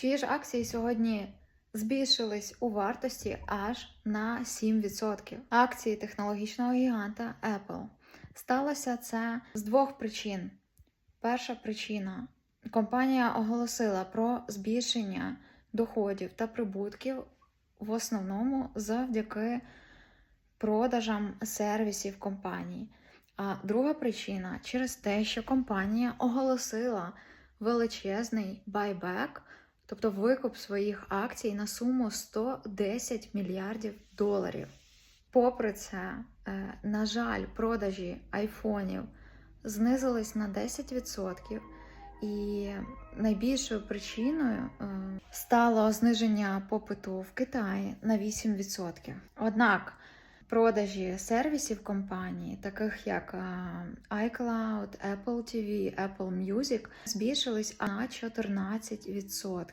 чиї ж акції сьогодні збільшились у вартості аж на 7%. Акції технологічного гіганта Apple. Сталося це з двох причин. Перша причина компанія оголосила про збільшення доходів та прибутків в основному завдяки продажам сервісів компанії. А друга причина через те, що компанія оголосила величезний байбек, тобто викуп своїх акцій на суму 110 мільярдів доларів. Попри це, е, на жаль, продажі айфонів знизились на 10%, і найбільшою причиною е, стало зниження попиту в Китаї на 8%. Однак продажі сервісів компанії, таких як е, iCloud, Apple TV, Apple Music, збільшились на 14%.